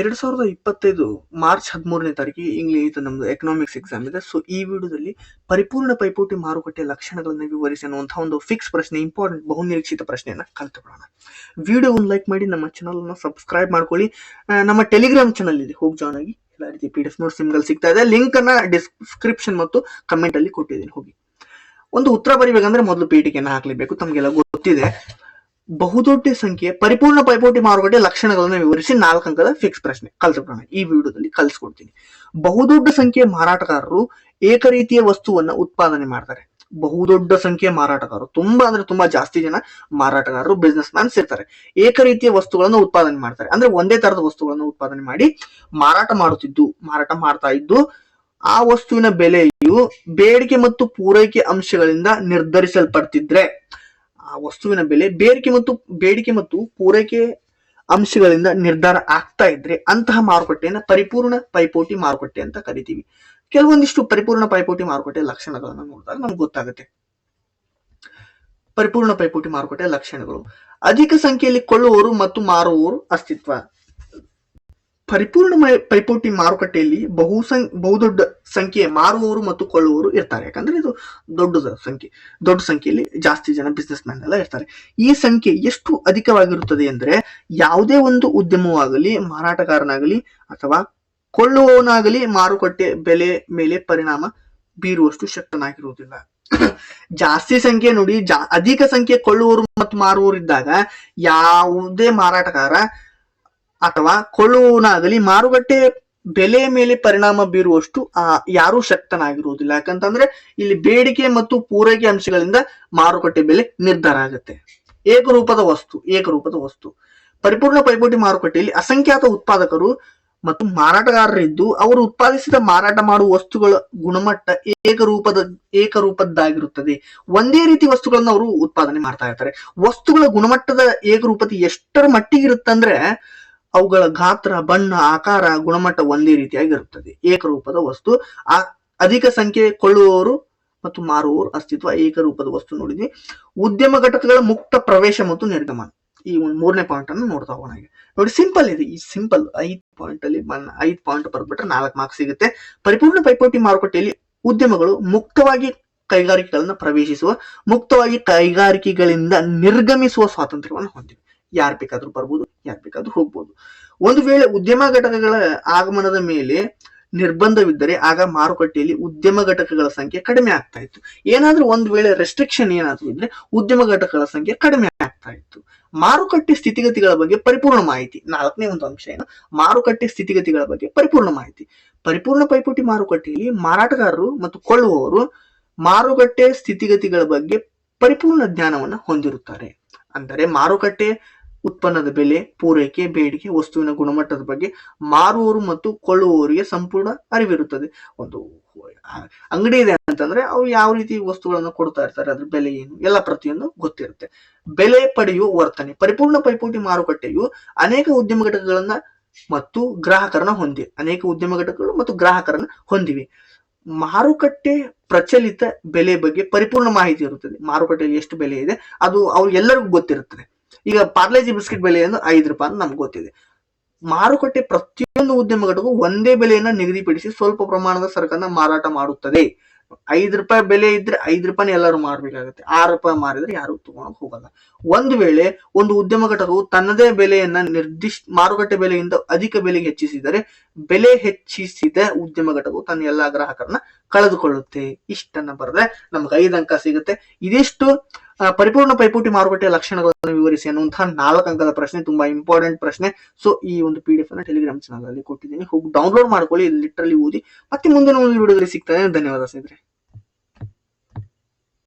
ಎರಡ್ ಸಾವಿರದ ಇಪ್ಪತ್ತೈದು ಮಾರ್ಚ್ ಹದಿಮೂರನೇ ತಾರೀಕಿಗೆ ಇಂಗ್ಲಿಷ್ ಇದು ನಮ್ದು ಎಕನಾಮಿಕ್ಸ್ ಎಕ್ಸಾಮ್ ಇದೆ. ಸೊ ಈ ವಿಡಿಯೋದಲ್ಲಿ ಪರಿಪೂರ್ಣ ಪೈಪೋಟಿ ಮಾರುಕಟ್ಟೆ ಲಕ್ಷಣಗಳನ್ನು ವಿವರಿಸಿ ಅನ್ನುವಂತಹ ಒಂದು ಫಿಕ್ಸ್ ಪ್ರಶ್ನೆ ಇಂಪಾರ್ಟೆಂಟ್ ಬಹುನಿರೀಕ್ಷಿತ ಪ್ರಶ್ನೆಯನ್ನ ವಿಡಿಯೋ ಒಂದು ಲೈಕ್ ಮಾಡಿ, ನಮ್ಮ ಚಾನಲ್ ಅನ್ನು ಸಬ್ಸ್ಕ್ರೈಬ್ ಮಾಡ್ಕೊಳ್ಳಿ. ನಮ್ಮ ಟೆಲಿಗ್ರಾಮ್ ಚಾನಲ್ ಇದೆ. ಹೋಗಿ ಜಾಯ್ನ್ ಆಗಿ. ಎಲ್ಲ ರೀತಿ ಪಿ ಡಿ ಎಫ್ ನೋಟ್ಸ್ ನಿಮ್ಗೆ ಸಿಗ್ತಾ ಇದೆ. ಲಿಂಕ್ ಅನ್ನ ಡಿಸ್ಕ್ರಿಪ್ಷನ್ ಮತ್ತು ಕಮೆಂಟ್ ಅಲ್ಲಿ ಕೊಟ್ಟಿದ್ದೀನಿ. ಹೋಗಿ. ಒಂದು ಉತ್ತರ ಬರಿಬೇಕಂದ್ರೆ ಮೊದಲು ಪೀಠಿಕೆಯನ್ನು ಹಾಕ್ಲೇಬೇಕು. ತಮಗೆಲ್ಲ ಗೊತ್ತಿದೆ. ಬಹುದೊಡ್ಡ ಸಂಖ್ಯೆ, ಪರಿಪೂರ್ಣ ಪೈಪೋಟಿ ಮಾರುಕಟ್ಟೆ ಲಕ್ಷಣಗಳನ್ನು ವಿವರಿಸಿ ನಾಲ್ಕು ಅಂಕದ ಫಿಕ್ಸ್ ಪ್ರಶ್ನೆ ಕಲ್ತ್ಕೊಳ್ಳೋಣ ಈ ವಿಡಿಯೋದಲ್ಲಿ ಕಲಿಸ್ಕೊಡ್ತೀನಿ. ಬಹುದೊಡ್ಡ ಸಂಖ್ಯೆಯ ಮಾರಾಟಗಾರರು ಏಕರೀತಿಯ ವಸ್ತುವನ್ನ ಉತ್ಪಾದನೆ ಮಾಡ್ತಾರೆ. ಬಹುದೊಡ್ಡ ಸಂಖ್ಯೆಯ ಮಾರಾಟಗಾರರು ತುಂಬಾ ಅಂದ್ರೆ ತುಂಬಾ ಜಾಸ್ತಿ ಜನ ಮಾರಾಟಗಾರರು ಬಿಸ್ನೆಸ್ ಮ್ಯಾನ್ಸ್ ಇರ್ತಾರೆ. ಏಕರೀತಿಯ ವಸ್ತುಗಳನ್ನು ಉತ್ಪಾದನೆ ಮಾಡ್ತಾರೆ. ಅಂದ್ರೆ ಒಂದೇ ತರದ ವಸ್ತುಗಳನ್ನು ಉತ್ಪಾದನೆ ಮಾಡಿ ಮಾರಾಟ ಮಾಡುತ್ತಿದ್ದು, ಮಾರಾಟ ಮಾಡ್ತಾ ಇದ್ದು, ಆ ವಸ್ತುವಿನ ಬೆಲೆಯು ಬೇಡಿಕೆ ಮತ್ತು ಪೂರೈಕೆ ಅಂಶಗಳಿಂದ ನಿರ್ಧರಿಸಲ್ಪಡ್ತಿದ್ರೆ ವಸ್ತುವಿನ ಬೆಲೆ ಬೇಡಿಕೆ ಮತ್ತು ಬೇಡಿಕೆ ಮತ್ತು ಪೂರೈಕೆ ಅಂಶಗಳಿಂದ ನಿರ್ಧಾರ ಆಗ್ತಾ ಇದ್ರೆ ಅಂತಹ ಮಾರುಕಟ್ಟೆಯನ್ನ ಪರಿಪೂರ್ಣ ಪೈಪೋಟಿ ಮಾರುಕಟ್ಟೆ ಅಂತ ಕರಿತೀವಿ. ಕೆಲವೊಂದಿಷ್ಟು ಪರಿಪೂರ್ಣ ಪೈಪೋಟಿ ಮಾರುಕಟ್ಟೆ ಲಕ್ಷಣಗಳನ್ನ ನೋಡಿದಾಗ ನಮ್ಗೆ ಗೊತ್ತಾಗುತ್ತೆ. ಪರಿಪೂರ್ಣ ಪೈಪೋಟಿ ಮಾರುಕಟ್ಟೆ ಲಕ್ಷಣಗಳು. ಅಧಿಕ ಸಂಖ್ಯೆಯಲ್ಲಿ ಕೊಳ್ಳುವವರು ಮತ್ತು ಮಾರುವವರು ಅಸ್ತಿತ್ವ. ಪರಿಪೂರ್ಣ ಪೈಪೋಟಿ ಮಾರುಕಟ್ಟೆಯಲ್ಲಿ ಬಹು ಸಂ ಬಹುದೊಡ್ಡ ಸಂಖ್ಯೆ ಮಾರುವವರು ಮತ್ತು ಕೊಳ್ಳುವವರು ಇರ್ತಾರೆ. ಯಾಕಂದ್ರೆ ಇದು ದೊಡ್ಡ ಸಂಖ್ಯೆ. ದೊಡ್ಡ ಸಂಖ್ಯೆಯಲ್ಲಿ ಜಾಸ್ತಿ ಜನ ಬಿಸ್ನೆಸ್ ಮ್ಯಾನ್ ಎಲ್ಲ ಇರ್ತಾರೆ. ಈ ಸಂಖ್ಯೆ ಎಷ್ಟು ಅಧಿಕವಾಗಿರುತ್ತದೆ ಅಂದ್ರೆ ಯಾವುದೇ ಒಂದು ಉದ್ಯಮವಾಗಲಿ, ಮಾರಾಟಗಾರನಾಗಲಿ ಅಥವಾ ಕೊಳ್ಳುವವನಾಗಲಿ ಮಾರುಕಟ್ಟೆ ಬೆಲೆ ಮೇಲೆ ಪರಿಣಾಮ ಬೀರುವಷ್ಟು ಶಕ್ತನಾಗಿರುವುದಿಲ್ಲ. ಜಾಸ್ತಿ ಸಂಖ್ಯೆ ನೋಡಿ ಜಾ ಅಧಿಕ ಸಂಖ್ಯೆ ಕೊಳ್ಳುವವರು ಮತ್ತು ಮಾರುವವರು ಇದ್ದಾಗ ಯಾವುದೇ ಮಾರಾಟಗಾರ ಅಥವಾ ಕೊಳ್ಳುವನಾಗಲಿ ಮಾರುಕಟ್ಟೆ ಬೆಲೆ ಮೇಲೆ ಪರಿಣಾಮ ಬೀರುವಷ್ಟು, ಆ, ಯಾರೂ ಶಕ್ತನಾಗಿರುವುದಿಲ್ಲ. ಯಾಕಂತಂದ್ರೆ ಇಲ್ಲಿ ಬೇಡಿಕೆ ಮತ್ತು ಪೂರೈಕೆ ಅಂಶಗಳಿಂದ ಮಾರುಕಟ್ಟೆ ಬೆಲೆ ನಿರ್ಧಾರ ಆಗುತ್ತೆ. ಏಕರೂಪದ ವಸ್ತು ಏಕರೂಪದ ವಸ್ತು. ಪರಿಪೂರ್ಣ ಪೈಪೋಟಿ ಮಾರುಕಟ್ಟೆಯಲ್ಲಿ ಅಸಂಖ್ಯಾತ ಉತ್ಪಾದಕರು ಮತ್ತು ಮಾರಾಟಗಾರರಿದ್ದು, ಅವರು ಉತ್ಪಾದಿಸಿದ ಮಾರಾಟ ಮಾಡುವ ವಸ್ತುಗಳ ಗುಣಮಟ್ಟ ಏಕರೂಪದ, ಏಕರೂಪದ್ದಾಗಿರುತ್ತದೆ. ಒಂದೇ ರೀತಿ ವಸ್ತುಗಳನ್ನು ಅವರು ಉತ್ಪಾದನೆ ಮಾಡ್ತಾ ಇರ್ತಾರೆ. ವಸ್ತುಗಳ ಗುಣಮಟ್ಟದ ಏಕರೂಪತೆ ಎಷ್ಟರ ಮಟ್ಟಿಗೆ ಇರುತ್ತಂದ್ರೆ ಅವುಗಳ ಗಾತ್ರ, ಬಣ್ಣ, ಆಕಾರ, ಗುಣಮಟ್ಟ ಒಂದೇ ರೀತಿಯಾಗಿರುತ್ತದೆ. ಏಕರೂಪದ ವಸ್ತು. ಆ, ಅಧಿಕ ಸಂಖ್ಯೆ ಕೊಳ್ಳುವವರು ಮತ್ತು ಮಾರುವವರು ಅಸ್ತಿತ್ವ ಏಕರೂಪದ ವಸ್ತು ನೋಡಿದ್ವಿ. ಉದ್ಯಮ ಘಟಕಗಳ ಮುಕ್ತ ಪ್ರವೇಶ ಮತ್ತು ನಿರ್ಗಮನ. ಈ ಒಂದು ಮೂರನೇ ಪಾಯಿಂಟ್ ಅನ್ನು ನೋಡ್ತಾ ಹೋಗೋಣ ನೋಡಿ ಸಿಂಪಲ್ ಇದೆ. ಈ ಸಿಂಪಲ್ ಐದ್ ಪಾಯಿಂಟ್ ಅಲ್ಲಿ ಐದ್ ಪಾಯಿಂಟ್ ಬರ್ಬಿಟ್ರೆ ನಾಲ್ಕು ಮಾರ್ಕ್ಸ್ ಸಿಗುತ್ತೆ. ಪರಿಪೂರ್ಣ ಪೈಪೋಟಿ ಮಾರುಕಟ್ಟೆಯಲ್ಲಿ ಉದ್ಯಮಗಳು ಮುಕ್ತವಾಗಿ ಕೈಗಾರಿಕೆಗಳನ್ನ ಪ್ರವೇಶಿಸುವ, ಮುಕ್ತವಾಗಿ ಕೈಗಾರಿಕೆಗಳಿಂದ ನಿರ್ಗಮಿಸುವ ಸ್ವಾತಂತ್ರ್ಯವನ್ನು ಹೊಂದಿವೆ. ಯಾರು ಬೇಕಾದ್ರೂ ಬರ್ಬೋದು, ಯಾರು ಬೇಕಾದ್ರೂ ಹೋಗ್ಬೋದು. ಒಂದು ವೇಳೆ ಉದ್ಯಮ ಘಟಕಗಳ ಆಗಮನದ ಮೇಲೆ ನಿರ್ಬಂಧವಿದ್ದರೆ ಆಗ ಮಾರುಕಟ್ಟೆಯಲ್ಲಿ ಉದ್ಯಮ ಘಟಕಗಳ ಸಂಖ್ಯೆ ಕಡಿಮೆ ಆಗ್ತಾ ಇತ್ತು. ಏನಾದ್ರೂ ಒಂದು ವೇಳೆ ರೆಸ್ಟ್ರಿಕ್ಷನ್ ಏನಾದ್ರೂ ಇದ್ರೆ ಉದ್ಯಮ ಘಟಕಗಳ ಸಂಖ್ಯೆ ಕಡಿಮೆ ಆಗ್ತಾ ಇತ್ತು. ಮಾರುಕಟ್ಟೆ ಸ್ಥಿತಿಗತಿಗಳ ಬಗ್ಗೆ ಪರಿಪೂರ್ಣ ಮಾಹಿತಿ. ನಾಲ್ಕನೇ ಒಂದು ಅಂಶ ಏನು? ಮಾರುಕಟ್ಟೆ ಸ್ಥಿತಿಗತಿಗಳ ಬಗ್ಗೆ ಪರಿಪೂರ್ಣ ಮಾಹಿತಿ. ಪರಿಪೂರ್ಣ ಪೈಪೋಟಿ ಮಾರುಕಟ್ಟೆಯಲ್ಲಿ ಮಾರಾಟಗಾರರು ಮತ್ತು ಕೊಳ್ಳುವವರು ಮಾರುಕಟ್ಟೆ ಸ್ಥಿತಿಗತಿಗಳ ಬಗ್ಗೆ ಪರಿಪೂರ್ಣ ಜ್ಞಾನವನ್ನು ಹೊಂದಿರುತ್ತಾರೆ. ಅಂದರೆ ಮಾರುಕಟ್ಟೆ ಉತ್ಪನ್ನದ ಬೆಲೆ, ಪೂರೈಕೆ, ಬೇಡಿಕೆ, ವಸ್ತುವಿನ ಗುಣಮಟ್ಟದ ಬಗ್ಗೆ ಮಾರುವವರು ಮತ್ತು ಕೊಳ್ಳುವವರಿಗೆ ಸಂಪೂರ್ಣ ಅರಿವಿರುತ್ತದೆ. ಒಂದು ಅಂಗಡಿ ಇದೆ ಅಂತಂದ್ರೆ ಅವ್ರು ಯಾವ ರೀತಿ ವಸ್ತುಗಳನ್ನು ಕೊಡ್ತಾ ಇರ್ತಾರೆ, ಅದ್ರ ಬೆಲೆ ಏನು, ಎಲ್ಲ ಪ್ರತಿಯೊಂದು ಗೊತ್ತಿರುತ್ತೆ. ಬೆಲೆ ಪಡೆಯುವ ವರ್ತನೆ, ಪರಿಪೂರ್ಣ ಪೈಪೋಟಿ ಮಾರುಕಟ್ಟೆಯು ಅನೇಕ ಉದ್ಯಮ ಘಟಕಗಳನ್ನ ಮತ್ತು ಗ್ರಾಹಕರನ್ನ ಹೊಂದಿವೆ ಅನೇಕ ಉದ್ಯಮ ಘಟಕಗಳು ಮತ್ತು ಗ್ರಾಹಕರನ್ನ ಹೊಂದಿವೆ. ಮಾರುಕಟ್ಟೆ ಪ್ರಚಲಿತ ಬೆಲೆ ಬಗ್ಗೆ ಪರಿಪೂರ್ಣ ಮಾಹಿತಿ ಇರುತ್ತದೆ. ಮಾರುಕಟ್ಟೆಯಲ್ಲಿ ಎಷ್ಟು ಬೆಲೆ ಇದೆ, ಅದು ಅವ್ರಿಗೆಲ್ಲರಿಗೂ ಗೊತ್ತಿರುತ್ತದೆ. ಈಗ ಪಾರ್ಲೇಜಿ ಬಿಸ್ಕೆಟ್ ಬೆಲೆಯನ್ನು ಐದು ರೂಪಾಯಿ ಅಂತ ನಮ್ಗೆ ಗೊತ್ತಿದೆ. ಮಾರುಕಟ್ಟೆ ಪ್ರತಿಯೊಂದು ಉದ್ಯಮ ಘಟಕವು ಒಂದೇ ಬೆಲೆಯನ್ನ ನಿಗದಿಪಡಿಸಿ ಸ್ವಲ್ಪ ಪ್ರಮಾಣದ ಸರಕನ್ನ ಮಾರಾಟ ಮಾಡುತ್ತದೆ. ಐದು ರೂಪಾಯಿ ಬೆಲೆ ಇದ್ರೆ ಐದು ರೂಪಾಯಿ ಎಲ್ಲರೂ ಮಾರಬೇಕಾಗುತ್ತೆ. ಆರು ರೂಪಾಯಿ ಮಾರಿದ್ರೆ ಯಾರು ತಗೊಳಕ್ ಹೋಗಲ್ಲ. ಒಂದು ವೇಳೆ ಒಂದು ಉದ್ಯಮ ಘಟಕವು ತನ್ನದೇ ಬೆಲೆಯನ್ನ ನಿರ್ದಿಷ್ಟ ಮಾರುಕಟ್ಟೆ ಬೆಲೆಯಿಂದ ಅಧಿಕ ಬೆಲೆಗೆ ಹೆಚ್ಚಿಸಿದರೆ, ಬೆಲೆ ಹೆಚ್ಚಿಸಿದ ಉದ್ಯಮ ಘಟಕವು ತನ್ನ ಎಲ್ಲಾ ಗ್ರಾಹಕರನ್ನ ಕಳೆದುಕೊಳ್ಳುತ್ತೆ. ಇಷ್ಟನ್ನ ಬರೆದ್ರೆ ನಮ್ಗೆ ಐದು ಅಂಕ ಸಿಗುತ್ತೆ. ಇದಿಷ್ಟು ಪರಿಪೂರ್ಣ ಪೈಪೋಟಿ ಮಾರುಕಟ್ಟೆಯ ಲಕ್ಷಣಗಳನ್ನು ವಿವರಿಸಿ ಅನ್ನುವಂತಹ ನಾಲ್ಕು ಅಂಕದ ಪ್ರಶ್ನೆ, ತುಂಬಾ ಇಂಪಾರ್ಟೆಂಟ್ ಪ್ರಶ್ನೆ. ಸೊ ಈ ಒಂದು ಪಿ ಡಿ ಎಫ್ ಅನ್ನ ಟೆಲಿಗ್ರಾಮ್ ಚಾನಲ್ ಅಲ್ಲಿ ಕೊಟ್ಟಿದ್ದೀನಿ. ಹೋಗಿ ಡೌನ್ಲೋಡ್ ಮಾಡ್ಕೊಳ್ಳಿ ಲಿಟ್ರಲಿ ಓದಿ. ಮತ್ತೆ ಮುಂದಿನ ಒಂದು ವಿಡಿಯೋದಲ್ಲಿ ಸಿಗ್ತದೆ ಧನ್ಯವಾದ ಸ್ನೇಹಿತರೆ.